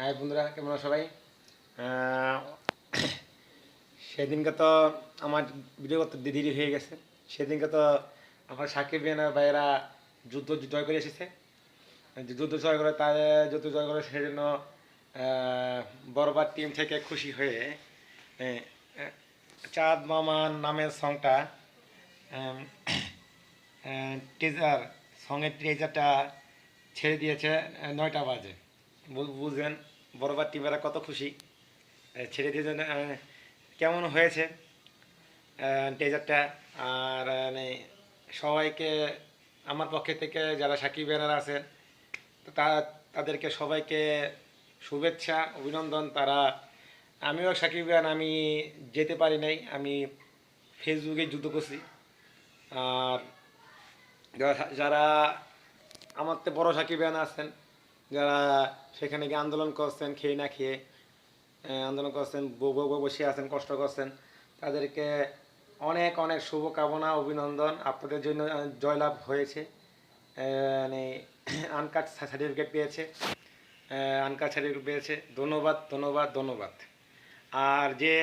হ্যাঁ বন্ধুরা, কেমন সবাই? সেদিনকে তো আমার ভিডিও করতে দেরি হয়ে গেছে। সেদিনকে তো আমার সাকিব ভাইয়েরা যুদ্ধ জয় করে এসেছে। যুদ্ধ জয় করে তার যুদ্ধ জয় করে সেজন্য বরবার টিম থেকে খুশি হয়ে চাঁদ মামার নামের সংটা টিজার সঙ্গের ট্রেজারটা ছেড়ে দিয়েছে নয়টা বাজে। বুঝবেন বড়বার টিমেরা কত খুশি। ছেড়ে আহ, কেমন হয়েছে? টেজারটা আর মানে সবাইকে আমার পক্ষে থেকে যারা সাকিব ব্যানার আছেন তা তাদেরকে সবাইকে শুভেচ্ছা অভিনন্দন। তারা আমিও সাকিব খান আমি যেতে পারি নাই আমি ফেসবুকে যুদ্ধ করছি। আর যারা- যারা আমার তো বড়ো সাকিব খান আছেন যারা সেখানে গিয়ে আন্দোলন করছেন, খেয়ে না খেয়ে আন্দোলন করছেন বসে আছেন, কষ্ট করছেন, তাদেরকে অনেক অনেক শুভকামনা, অভিনন্দন। আপনাদের জন্য জয়লাভ হয়েছে। মানে আনকাট সার্টিফিকেট পেয়েছে। আনকাট সার্টিফিকেট পেয়েছে। ধন্যবাদ ধন্যবাদ ধন্যবাদ। আর যে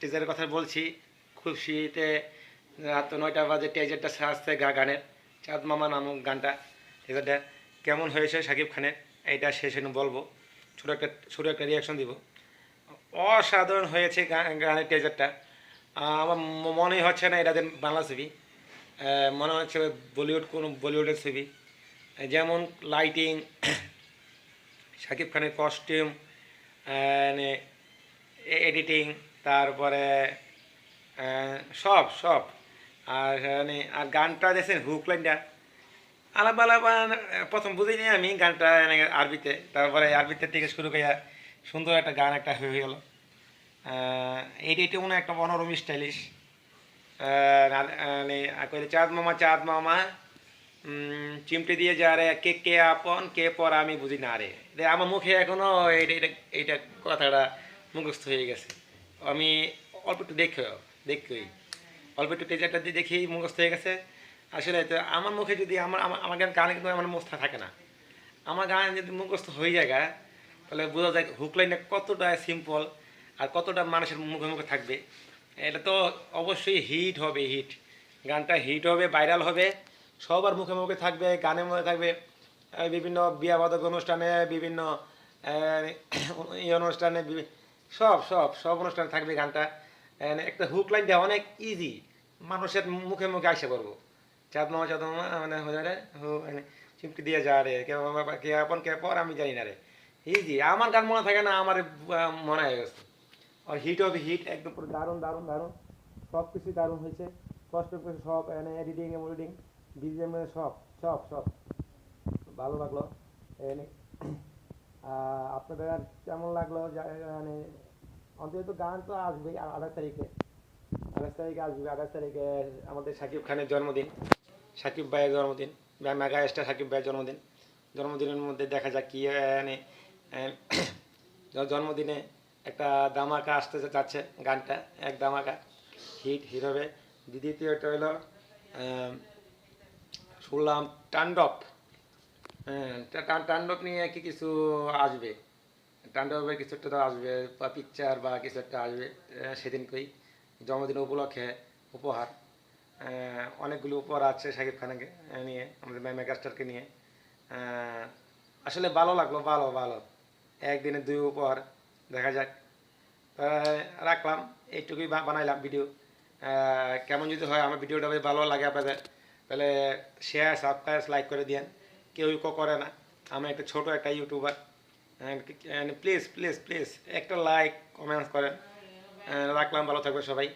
টিচারের কথা বলছি, খুশিতে রাত নয়টা বাজে টেজারটা আসছে গা, গানের, চাঁদ মামা নামক গানটা টিজারটা কেমন হয়েছে সাকিব খানের? এইটা শেষে বলব। ছোটো একটা ছোটো একটা রিয়াকশন দিব। অসাধারণ হয়েছে গানের টেজারটা আমার ম- মনেই হচ্ছে না এটা যে বাংলা ছবি। মনে হচ্ছে বলিউড কোনো বলিউডের ছবি। যেমন লাইটিং শাকিব খানের কস্টিউম এডিটিং তারপরে সব সব। আর মানে আর গানটা দেখছেন হুক লাইনটা আলাপ আলাপ প্রথম বুঝিনি আমি গানটা মানে আরবিতে। তারপরে আরবিতে থেকে শুরু করে সুন্দর একটা গান একটা হয়ে গেল। এডিটে মনে হয় একটা মনোরম স্টাইলিশ। মানে কইলে চাঁদ মামা চাঁদ মামা চিমটে দিয়ে যা রে, কে কে আপন, কে পর আমি বুঝি না রে। আমার মুখে এখনও এইটা, এইটা- এইটা কথাটা মুখস্থ হয়ে গেছে। আমি অল্প একটু দেখে দেখি অল্প একটু টেজারটা দিয়ে দেখি মুখস্থ হয়ে গেছে। আসলে তো আমার মুখে যদি আমার আমার গান, গানে কিন্তু আমার মুখস্থ থাকে না। আমার গান যদি মুখস্থ হয়ে যায় তাহলে বোঝা যায় হুক লাইনটা কতটা সিম্পল আর কতটা মানুষের মুখে মুখে থাকবে। এটা তো অবশ্যই হিট হবে হিট গানটা হিট হবে ভাইরাল হবে। সবার মুখে মুখে থাকবে গানের মধ্যে থাকবে। বিভিন্ন বিয়াবাদক অনুষ্ঠানে, বিভিন্ন এই অনুষ্ঠানে সব সব সব অনুষ্ঠানে থাকবে গানটা। একটা হুক লাইনটা অনেক ইজি মানুষের মুখে মুখে আসে পড়ব। চাঁদ মামা চাঁদ মামা মানে হয়ে মানে চিমটি দিয়ে যা রে কে কে আপন কে পর আমি জানি না রে ইজি আমার গান মনে থাকে না আমার মনে হয়ে গেছে আর হিট হবে হিট একদম পুরো দারুণ দারুণ দারুণ সব কিছু দারুণ হয়েছে কষ্ট করে সব মানে এডিটিং এডিটিং বিজিএম সব সব সব ভালো লাগল এনে আপনাদের কেমন লাগল মানে অন্তত গান তো আসবে আঠাশ তারিখে আঠাশ তারিখে আসবে আঠাশ তারিখে আমাদের সাকিব খানের জন্মদিন সাকিব ভাইয়ের জন্মদিন বা মেগা স্টার সাকিব ভাইয়ের জন্মদিন। জন্মদিনের মধ্যে দেখা যাক কি মানে জন্মদিনে একটা দামাকা আসতে যাচ্ছে গানটা, এক দামাকা হিট হিট হবে দ্বিতীয়টা হলো শুনলাম টান্ডব হ্যাঁ টা- টা- নিয়ে কি কিছু আসবে? টান্ডবের কিছু একটা আসবে, বা পিকচার বা কিছু একটা আসবে সেদিনকেই জন্মদিন উপলক্ষে উপহার। অনেকগুলো উপহার আছে শাকিব খানকে নিয়ে, আমাদের মেগাস্টারকে নিয়ে। আসলে ভালো লাগল, ভালো ভালো। একদিনে দুই উপহার, দেখা যাক। রাখলাম, এইটুকুই বানাইলাম ভিডিও কেমন যদি হয়, আমার ভিডিওটা ভালো লাগে আপনাদের, তাহলে শেয়ার সাবস্ক্রাইব লাইক করে দিয়েন। কেউই কো করে না। আমি একটা ছোট একটা ইউটিউবার প্লিজ প্লিজ প্লিজ একটা লাইক কমেন্টস করেন। রাখলাম, ভালো থাকবে সবাই।